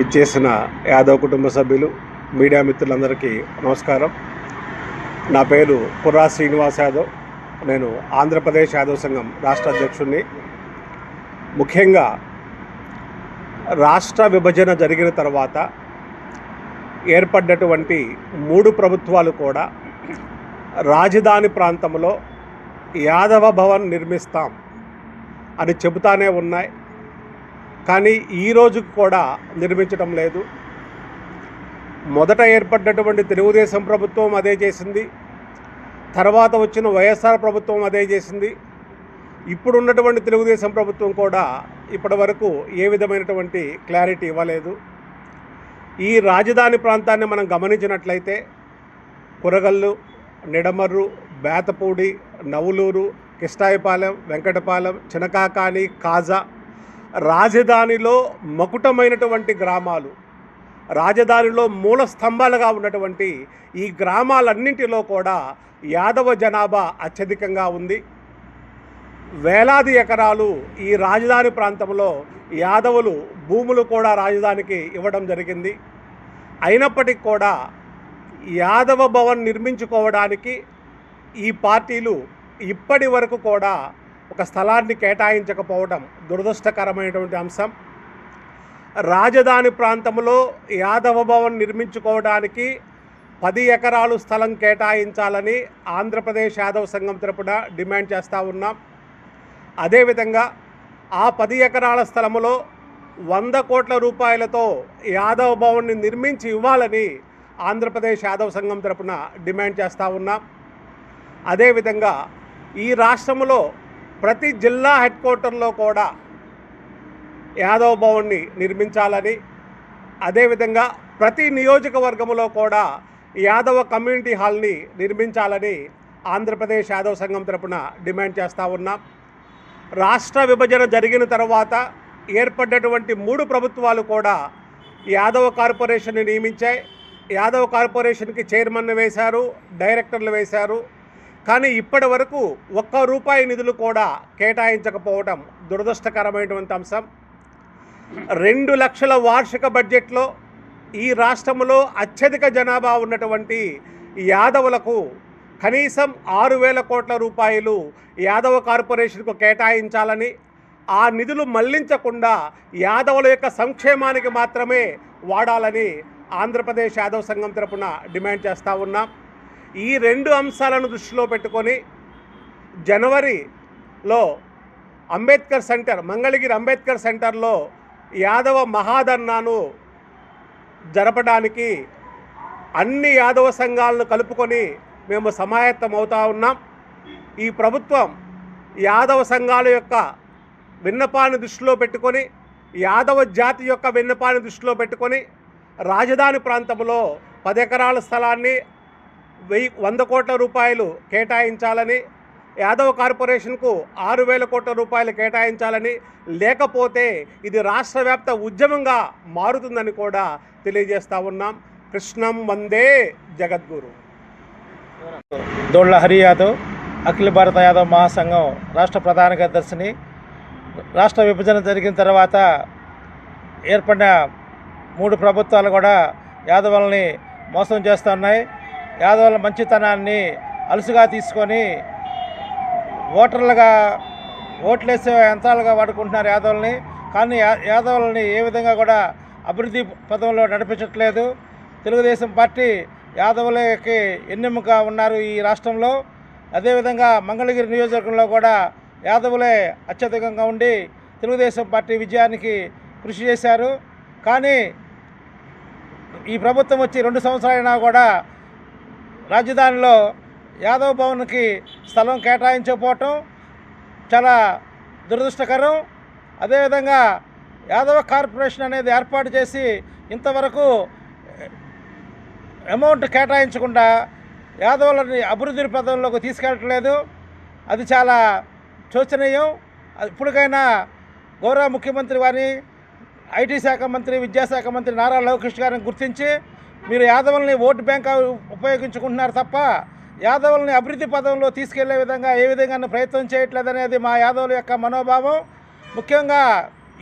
ఇచ్చేసిన యాదవ్ కుటుంబ సభ్యులు మీడియా మిత్రులందరికీ నమస్కారం. నా పేరు పుర్రా శ్రీనివాస్ యాదవ్. నేను ఆంధ్రప్రదేశ్ యాదవ్ సంఘం రాష్ట్ర అధ్యక్షుడిని ముఖ్యంగా రాష్ట్ర విభజన జరిగిన తర్వాత ఏర్పడ్డటువంటి మూడు ప్రభుత్వాలు కూడా రాజధాని ప్రాంతంలో యాదవ భవన్ నిర్మిస్తాం అని చెబుతానే ఉన్నాయి. కానీ ఈ రోజుకు కూడా నిర్మించడం లేదు. మొదట ఏర్పడ్డటువంటి తెలుగుదేశం ప్రభుత్వం అదే చేసింది. తర్వాత వచ్చిన వైఎస్ఆర్ ప్రభుత్వం అదే చేసింది. ఇప్పుడున్నటువంటి తెలుగుదేశం ప్రభుత్వం కూడా ఇప్పటి వరకు ఏ విధమైనటువంటి క్లారిటీ ఇవ్వలేదు. ఈ రాజధాని ప్రాంతాన్ని మనం గమనించినట్లయితే కురగల్లు నిడమర్రు బేతపూడి నవులూరు కిష్టాయపాలెం వెంకటపాలెం చినకాకాని కాజా రాజధానిలో మకుటమైనటువంటి గ్రామాలు రాజధానిలో మూల స్తంభాలుగా ఉన్నటువంటి ఈ గ్రామాలన్నింటిలో కూడా యాదవ జనాభా అత్యధికంగా ఉంది. వేలాది ఎకరాలు ఈ రాజధాని ప్రాంతంలో యాదవులు భూములు కూడా రాజధానికి ఇవ్వడం జరిగింది. అయినప్పటికీ కూడా యాదవ భవన్ నిర్మించుకోవడానికి ఈ పార్టీలు ఇప్పటి వరకు కూడా ఒక స్థలాన్ని కేటాయించకపోవడం దురదృష్టకరమైనటువంటి అంశం. రాజధాని ప్రాంతంలో యాదవ భవన్ నిర్మించుకోవడానికి పది ఎకరాలు స్థలం కేటాయించాలని ఆంధ్రప్రదేశ్ యాదవ సంఘం తరపున డిమాండ్ చేస్తూ ఉన్నాం. అదేవిధంగా ఆ పది ఎకరాల స్థలములో వంద కోట్ల రూపాయలతో యాదవ భవన్ని నిర్మించి ఇవ్వాలని ఆంధ్రప్రదేశ్ యాదవ సంఘం తరపున డిమాండ్ చేస్తూ ఉన్నాం. అదేవిధంగా ఈ రాష్ట్రంలో ప్రతి జిల్లా హెడ్ క్వార్టర్లో కూడా యాదవ్ భవన్ని నిర్మించాలని అదేవిధంగా ప్రతి నియోజకవర్గంలో కూడా యాదవ కమ్యూనిటీ హాల్ని నిర్మించాలని ఆంధ్రప్రదేశ్ యాదవ సంఘం తరపున డిమాండ్ చేస్తూ ఉన్నాం. రాష్ట్ర విభజన జరిగిన తర్వాత ఏర్పడ్డటువంటి మూడు ప్రభుత్వాలు కూడా యాదవ కార్పొరేషన్ని నియమించాయి. యాదవ కార్పొరేషన్కి చైర్మన్ను వేశారు డైరెక్టర్లు వేశారు. కానీ ఇప్పటి వరకు ఒక్క రూపాయి నిధులు కూడా కేటాయించకపోవడం దురదృష్టకరమైనటువంటి అంశం. రెండు లక్షల వార్షిక బడ్జెట్లో ఈ రాష్ట్రంలో అత్యధిక జనాభా ఉన్నటువంటి యాదవులకు కనీసం ఆరు వేల కోట్ల రూపాయలు యాదవ కార్పొరేషన్కు కేటాయించాలని ఆ నిధులు మళ్ళించకుండా యాదవుల యొక్క సంక్షేమానికి మాత్రమే వాడాలని ఆంధ్రప్రదేశ్ యాదవ సంఘం తరపున డిమాండ్ చేస్తూ ఉన్నాం. ఈ రెండు అంశాలను దృష్టిలో పెట్టుకొని జనవరిలో అంబేద్కర్ సెంటర్ మంగళగిరి అంబేద్కర్ సెంటర్లో యాదవ మహాధర్నాను జరపడానికి అన్ని యాదవ సంఘాలను కలుపుకొని మేము సమాయత్తం అవుతా ఉన్నాం. ఈ ప్రభుత్వం యాదవ సంఘాల యొక్క విన్నపాన్ని దృష్టిలో పెట్టుకొని యాదవ జాతి యొక్క విన్నపాన్ని దృష్టిలో పెట్టుకొని రాజధాని ప్రాంతంలో పది ఎకరాల స్థలాన్ని వెయ్యి వంద కోట్ల రూపాయలు కేటాయించాలని యాదవ్ కార్పొరేషన్కు ఆరు వేల కోట్ల రూపాయలు కేటాయించాలని లేకపోతే ఇది రాష్ట్ర వ్యాప్త ఉద్యమంగా మారుతుందని కూడా తెలియజేస్తూ ఉన్నాం. కృష్ణం వందే జగద్గురు. దొళ్ళ హరి యాదవ్ అఖిల భారత యాదవ్ మహాసంఘం రాష్ట్ర ప్రధాన కార్యదర్శిని. రాష్ట్ర విభజన జరిగిన తర్వాత ఏర్పడిన మూడు ప్రభుత్వాలు కూడా యాదవులని మోసం చేస్తున్నాయి యాదవుల మంచితనాన్ని అలుసుగా తీసుకొని ఓటర్లుగా ఓట్లేసే యంత్రాలుగా వాడుకుంటున్నారు యాదవుల్ని. కానీ యాదవులని ఏ విధంగా కూడా అభివృద్ధి పదంలో నడిపించట్లేదు. తెలుగుదేశం పార్టీ యాదవులకి ఎన్నెముక ఉన్నారు ఈ రాష్ట్రంలో. అదేవిధంగా మంగళగిరి నియోజకవర్గంలో కూడా యాదవులే అత్యధికంగా ఉండి తెలుగుదేశం పార్టీ విజయానికి కృషి చేశారు. కానీ ఈ ప్రభుత్వం వచ్చి రెండు సంవత్సరాలైనా కూడా రాజధానిలో యాదవ్ భవన్కి స్థలం కేటాయించకపోవటం చాలా దురదృష్టకరం. అదేవిధంగా యాదవ కార్పొరేషన్ అనేది ఏర్పాటు చేసి ఇంతవరకు అమౌంట్ కేటాయించకుండా యాదవులని అభివృద్ధి పదంలోకి తీసుకెళ్ళట్లేదు. అది చాలా శోచనీయం. ఇప్పటికైనా గౌరవ ముఖ్యమంత్రి వారిని ఐటీ శాఖ మంత్రి విద్యాశాఖ మంత్రి నారా లోకేష్ గారిని గుర్తించి మీరు యాదవుల్ని ఓటు బ్యాంక్ ఉపయోగించుకుంటున్నారు తప్ప యాదవుల్ని అభివృద్ధి పదంలో తీసుకెళ్ళే విధంగా ఏ విధంగా ప్రయత్నం చేయట్లేదనేది మా యాదవుల యొక్క మనోభావం. ముఖ్యంగా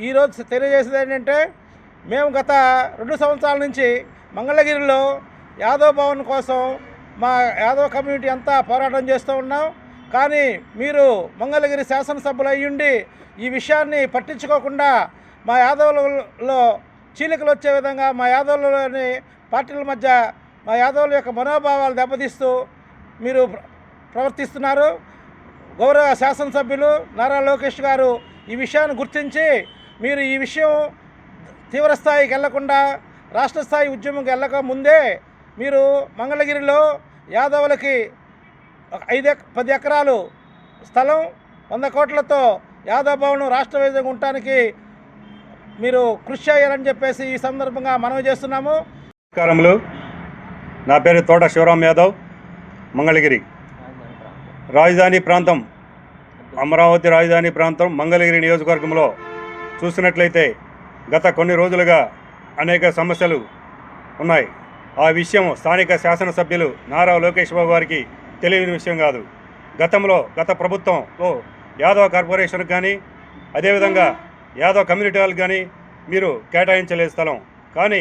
ఈరోజు తెలియజేసేది ఏంటంటే మేము గత రెండు సంవత్సరాల నుంచి మంగళగిరిలో యాదవ్ భవన్ కోసం మా యాదవ్ కమ్యూనిటీ అంతా పోరాటం చేస్తూ ఉన్నాం. కానీ మీరు మంగళగిరి శాసనసభ్యులు అయ్యుండి ఈ విషయాన్ని పట్టించుకోకుండా మా యాదవులలో చీలికలు వచ్చే విధంగా మా యాదవులలోని పార్టీల మధ్య మా యాదవుల యొక్క మనోభావాలు దెబ్బతీస్తూ మీరు ప్రవర్తిస్తున్నారు. గౌరవ శాసనసభ్యులు నారా లోకేష్ గారు ఈ విషయాన్ని గుర్తించి మీరు ఈ విషయం తీవ్రస్థాయికి వెళ్ళకుండా రాష్ట్ర స్థాయి ఉద్యమంకి వెళ్ళక ముందే మీరు మంగళగిరిలో యాదవులకి ఐదు పది ఎకరాలు స్థలం వంద కోట్లతో యాదవ్ భవన్ రాష్ట్ర వైద్యంగా ఉండటానికి మీరు కృషి చేయాలని చెప్పేసి ఈ సందర్భంగా మనవి చేస్తున్నాము. నమస్కారములు. నా పేరు తోట శివరాం యాదవ్ మంగళగిరి. రాజధాని ప్రాంతం అమరావతి రాజధాని ప్రాంతం మంగళగిరి నియోజకవర్గంలో చూసినట్లయితే గత కొన్ని రోజులుగా అనేక సమస్యలు ఉన్నాయి. ఆ విషయం స్థానిక శాసనసభ్యులు నారా లోకేష్ బాబు గారికి తెలియని విషయం కాదు. గతంలో గత ప్రభుత్వంలో యాదవ్ కార్పొరేషన్కి కానీ అదేవిధంగా యాదవ్ కమ్యూనిటీ వాళ్ళకి కానీ మీరు కేటాయించలేదు స్థలం. కానీ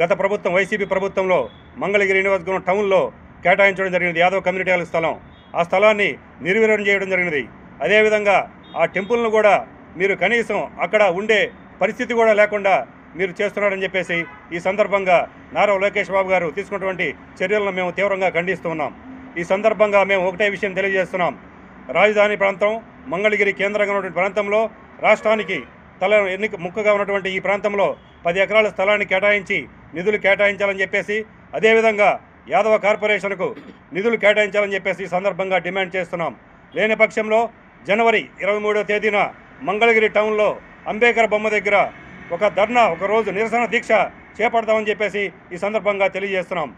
గత ప్రభుత్వం వైసీపీ ప్రభుత్వంలో మంగళగిరి నియోజకవర్గం టౌన్లో కేటాయించడం జరిగింది యాదవ్ కమ్యూనిటీ హాల్ స్థలం. ఆ స్థలాన్ని నిర్వీర్యం చేయడం జరిగినది అదేవిధంగా ఆ టెంపుల్ను కూడా మీరు కనీసం అక్కడ ఉండే పరిస్థితి కూడా లేకుండా మీరు చేస్తున్నారని చెప్పేసి ఈ సందర్భంగా నారా లోకేష్ బాబు గారు తీసుకున్నటువంటి చర్యలను మేము తీవ్రంగా ఖండిస్తూ ఉన్నాం. ఈ సందర్భంగా మేము ఒకటే విషయం తెలియజేస్తున్నాం. రాజధాని ప్రాంతం మంగళగిరి కేంద్రంగా ఉన్నటువంటి ప్రాంతంలో రాష్ట్రానికి తల ఎన్నిక ముక్కగా ఉన్నటువంటి ఈ ప్రాంతంలో పది ఎకరాల స్థలాన్ని కేటాయించి నిధులు కేటాయించాలని చెప్పేసి అదేవిధంగా యాదవ కార్పొరేషన్కు నిధులు కేటాయించాలని చెప్పేసి ఈ సందర్భంగా డిమాండ్ చేస్తున్నాం. లేని పక్షంలో జనవరి ఇరవై మూడో తేదీన మంగళగిరి టౌన్లో అంబేద్కర్ బొమ్మ దగ్గర ఒక ధర్నా ఒక రోజు నిరసన దీక్ష చేపడతామని చెప్పేసి ఈ సందర్భంగా తెలియజేస్తున్నాం.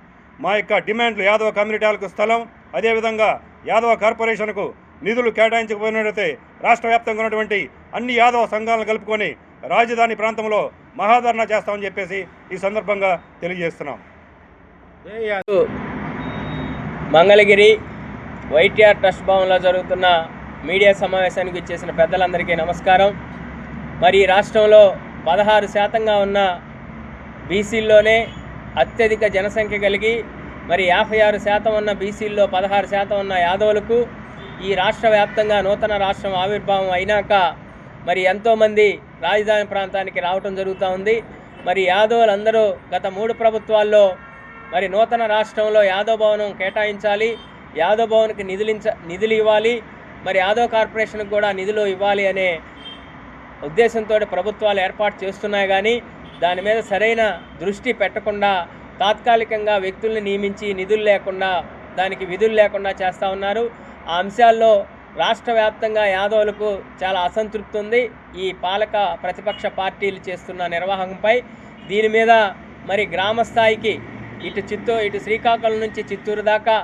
మా యొక్క డిమాండ్లు యాదవ కమ్యూనిటీలకు స్థలం అదేవిధంగా యాదవ కార్పొరేషన్కు నిధులు కేటాయించకపోయినట్లయితే రాష్ట్ర వ్యాప్తంగా ఉన్నటువంటి అన్ని యాదవ సంఘాలను కలుపుకొని రాజధాని ప్రాంతంలో మహాధరణ చేస్తామని చెప్పేసి ఈ సందర్భంగా తెలియజేస్తున్నాం. మంగళగిరి వైటీఆర్ ట్రస్ట్ భవన్లో జరుగుతున్న మీడియా సమావేశానికి ఇచ్చేసిన పెద్దలందరికీ నమస్కారం. మరి రాష్ట్రంలో పదహారు శాతంగా ఉన్న బీసీల్లోనే అత్యధిక జనసంఖ్య కలిగి మరి యాభై ఆరు శాతం ఉన్న బీసీల్లో పదహారు శాతం ఉన్న యాదవులకు ఈ రాష్ట్ర వ్యాప్తంగా నూతన రాష్ట్రం ఆవిర్భావం అయినాక మరి ఎంతోమంది రాజధాని ప్రాంతానికి రావటం జరుగుతూ ఉంది. మరి యాదవులందరూ గత మూడు ప్రభుత్వాల్లో మరి నూతన రాష్ట్రంలో యాదవ్ భవనం కేటాయించాలి యాదవ్ భవన్కి నిధులించ నిధులు ఇవ్వాలి మరి యాదవ్ కార్పొరేషన్కి కూడా నిధులు ఇవ్వాలి అనే ఉద్దేశంతో ప్రభుత్వాలు ఏర్పాటు చేస్తున్నాయి. కానీ దాని మీద సరైన దృష్టి పెట్టకుండా తాత్కాలికంగా వ్యక్తుల్ని నియమించి నిధులు లేకుండా దానికి విధులు లేకుండా చేస్తూ ఉన్నారు. ఆ అంశాల్లో రాష్ట్ర వ్యాప్తంగా యాదవులకు చాలా అసంతృప్తి ఉంది. ఈ పాలక ప్రతిపక్ష పార్టీలు చేస్తున్న నిర్వాహకంపై దీని మీద మరి గ్రామ స్థాయికి ఇటు చిత్తూరు ఇటు శ్రీకాకుళం నుంచి చిత్తూరు దాకా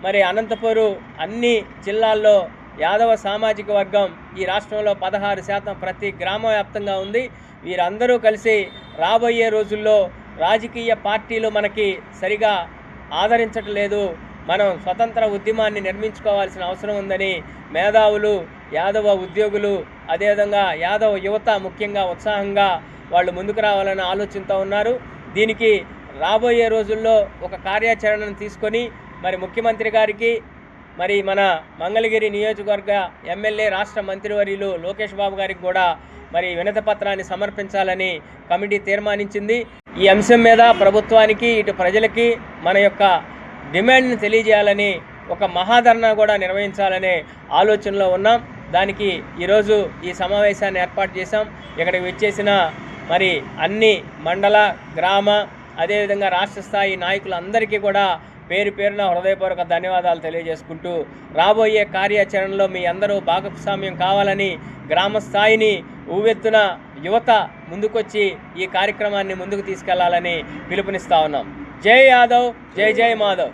మరి అనంతపురం అన్ని జిల్లాల్లో యాదవ సామాజిక వర్గం ఈ రాష్ట్రంలో పదహారు శాతం ప్రతి గ్రామ వ్యాప్తంగా ఉంది. వీరందరూ కలిసి రాబోయే రోజుల్లో రాజకీయ పార్టీలు మనకి సరిగా ఆదరించట్లేదు. మనం స్వతంత్ర ఉద్యమాన్ని నిర్మించుకోవాల్సిన అవసరం ఉందని మేధావులు యాదవ ఉద్యోగులు అదేవిధంగా యాదవ యువత ముఖ్యంగా ఉత్సాహంగా వాళ్ళు ముందుకు రావాలని ఆలోచనతో ఉన్నారు. దీనికి రాబోయే రోజుల్లో ఒక కార్యాచరణను తీసుకొని మరి ముఖ్యమంత్రి గారికి మరి మన మంగళగిరి నియోజకవర్గ ఎమ్మెల్యే రాష్ట్ర మంత్రివర్యులు లోకేష్ బాబు గారికి కూడా మరి వినత పత్రాన్ని సమర్పించాలని కమిటీ తీర్మానించింది. ఈ అంశం మీద ప్రభుత్వానికి ఇటు ప్రజలకి మన యొక్క డిమాండ్ని తెలియజేయాలని ఒక మహాధరణ కూడా నిర్వహించాలనే ఆలోచనలో ఉన్నాం. దానికి ఈరోజు ఈ సమావేశాన్ని ఏర్పాటు చేశాం. ఇక్కడికి వచ్చేసిన మరి అన్ని మండల గ్రామ అదేవిధంగా రాష్ట్ర స్థాయి నాయకులందరికీ కూడా పేరు పేరున హృదయపూర్వక ధన్యవాదాలు తెలియజేసుకుంటూ రాబోయే కార్యాచరణలో మీ అందరూ భాగస్వామ్యం కావాలని గ్రామ స్థాయిని ఊవెత్తున యువత ముందుకొచ్చి ఈ కార్యక్రమాన్ని ముందుకు తీసుకెళ్ళాలని పిలుపునిస్తా ఉన్నాం. జై యాదవ్ జై జై మాధవ్.